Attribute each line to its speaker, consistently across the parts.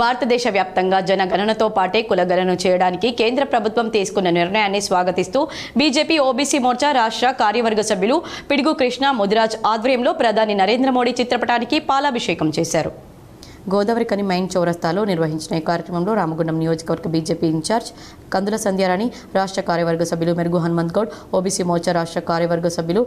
Speaker 1: భారతదేశ వ్యాప్తంగా జనగణనతో పాటే కులగణన చేయడానికి కేంద్ర ప్రభుత్వం తీసుకున్న నిర్ణయాన్ని స్వాగతిస్తూ బీజేపీ ఓబీసీ మోర్చా రాష్ట్ర కార్యవర్గ సభ్యులు పిడుగు కృష్ణ ముదిరాజ్ ఆధ్వర్యంలో ప్రధాని నరేంద్ర మోడీ చిత్రపటానికి పాలాభిషేకం చేశారు. గోదావరి కని మైన్ చౌరస్తాలో నిర్వహించిన ఈ కార్యక్రమంలో రామగుండం నియోజకవర్గ బీజేపీ ఇన్ఛార్జ్ కందుల సంధ్యారాణి రాష్ట్ర కార్యవర్గ సభ్యులు మెరుగు హనుమంత్ గౌడ్ ఓబీసీ మోర్చా రాష్ట్ర కార్యవర్గ సభ్యులు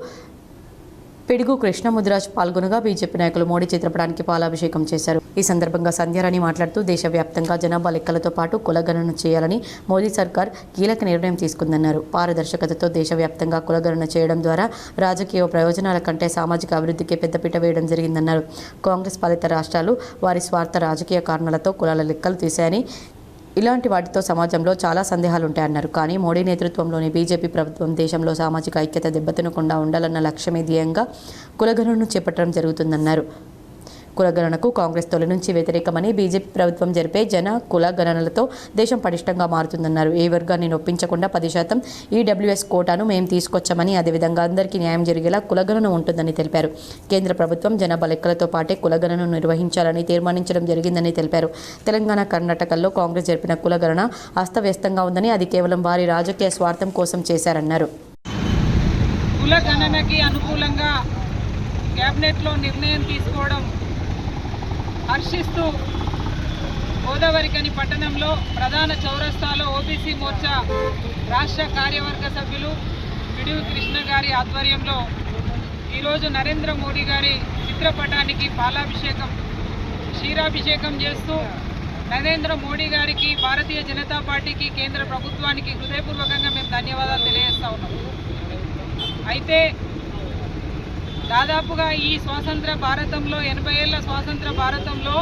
Speaker 1: పిడుగు కృష్ణ ముదిరాజ్ పాల్గొనగా బీజేపీ నాయకులు మోడీ చిత్రపటానికి పాలాభిషేకం చేశారు. ఈ సందర్భంగా సంధ్యారాణి మాట్లాడుతూ దేశవ్యాప్తంగా జనాభా లెక్కలతో పాటు కులగణన చేయాలని మోదీ సర్కార్ కీలక నిర్ణయం తీసుకుందన్నారు. పారదర్శకతతో దేశవ్యాప్తంగా కులగణన చేయడం ద్వారా రాజకీయ ప్రయోజనాల కంటే సామాజిక అభివృద్ధికి పెద్దపీట వేయడం జరిగిందన్నారు. కాంగ్రెస్ పాలిత రాష్ట్రాలు వారి స్వార్థ రాజకీయ కారణాలతో కులాల లెక్కలు తీశాయని ఇలాంటి వాటితో సమాజంలో చాలా సందేహాలు ఉంటాయన్నారు కానీ మోడీ నేతృత్వంలోని బీజేపీ ప్రభుత్వం దేశంలో సామాజిక ఐక్యత దెబ్బతినకుండా ఉండాలన్న లక్ష్యమే ధ్యేయంగా కులగణను చేపట్టడం జరుగుతుందన్నారు. కులగణనకు కాంగ్రెస్ తొలి నుంచి వ్యతిరేకమని బీజేపీ ప్రభుత్వం జరిపే జన కుల గణనలతో దేశం పటిష్టంగా మారుతుందన్నారు. ఏ వర్గాన్ని నొప్పించకుండా పది శాతం ఈడబ్ల్యూఎస్ కోటాను మేము తీసుకొచ్చామని అదేవిధంగా అందరికీ న్యాయం జరిగేలా కులగణన ఉంటుందని తెలిపారు. కేంద్ర ప్రభుత్వం జనాభా లెక్కలతో పాటే కులగణను నిర్వహించాలని తీర్మానించడం జరిగిందని తెలిపారు. తెలంగాణ కర్ణాటకల్లో కాంగ్రెస్ జరిపిన కులగణన అస్తవ్యస్తంగా ఉందని అది కేవలం వారి రాజకీయ స్వార్థం కోసం చేశారన్నారు.
Speaker 2: కులగణనకి అనుకూలంగా క్యాబినెట్లో నిర్ణయం తీసుకోవడం హర్షిస్తూ గోదావరికని పట్టణంలో ప్రధాన చౌరస్తాలో ఓబీసీ మోర్చా రాష్ట్ర కార్యవర్గ సభ్యులు పిడుగు కృష్ణ గారి ఆధ్వర్యంలో ఈరోజు నరేంద్ర మోడీ గారి చిత్రపటానికి పాలాభిషేకం క్షీరాభిషేకం చేస్తూ నరేంద్ర మోడీ గారికి భారతీయ జనతా పార్టీకి కేంద్ర ప్రభుత్వానికి హృదయపూర్వకంగా మేము ధన్యవాదాలు తెలియజేస్తా ఉన్నాం. అయితే దాదాపుగా ఈ స్వాతంత్ర భారతంలో ఎనభై ఏళ్ళ స్వాతంత్ర భారతంలో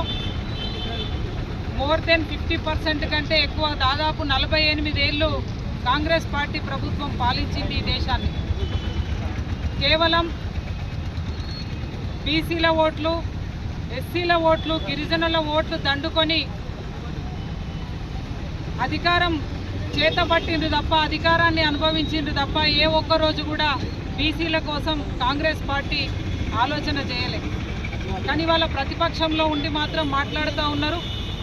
Speaker 2: మోర్ దెన్ ఫిఫ్టీ పర్సెంట్ కంటే ఎక్కువ దాదాపు నలభై ఎనిమిది ఏళ్ళు కాంగ్రెస్ పార్టీ ప్రభుత్వం పాలించింది ఈ దేశాన్ని. కేవలం బీసీల ఓట్లు ఎస్సీల ఓట్లు గిరిజనుల ఓట్లు దండుకొని అధికారం చేతబట్టిండ్రు తప్ప అధికారాన్ని అనుభవించిండ్రు తప్ప ఏ ఒక్క రోజు కూడా బీసీల కోసం కాంగ్రెస్ పార్టీ ఆలోచన చేయలేదు కానీ వాళ్ళ ప్రతిపక్షంలో ఉండి మాత్రం మాట్లాడుతూ ఉన్నారు.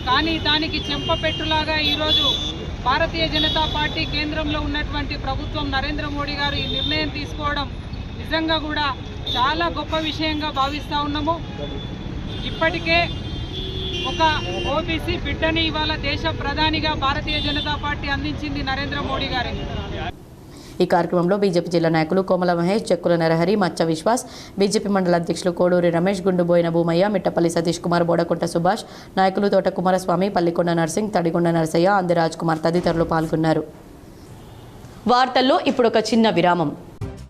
Speaker 2: కానీ దానికి చెంపపెట్టులాగా ఈరోజు భారతీయ జనతా పార్టీ కేంద్రంలో ఉన్నటువంటి ప్రభుత్వం నరేంద్ర మోడీ గారు ఈ నిర్ణయం తీసుకోవడం నిజంగా కూడా చాలా గొప్ప విషయంగా భావిస్తూ ఉన్నాము. ఇప్పటికే ఒక ఓబీసీ బిడ్డని ఇవాళ దేశ ప్రధానిగా భారతీయ జనతా పార్టీ అందించింది నరేంద్ర మోడీ గారికి
Speaker 1: ఈ కార్యక్రమంలో బీజేపీ జిల్లా నాయకులు కోమల మహేష్ చెక్కుల నరహరి మచ్చ విశ్వాస్ బీజేపీ మండల అధ్యక్షులు కోడూరి రమేష్ గుండుబోయిన భూమయ్య మిట్టపల్లి సతీష్ కుమార్ బోడకుంట సుభాష్ నాయకులు తోట కుమారస్వామి పల్లికొండ నర్సింగ్ తడిగొండ నరసయ్య అందిరాజ్ కుమార్ తదితరులు పాల్గొన్నారు. వార్తల్లో ఇప్పుడు ఒక చిన్న విరామం.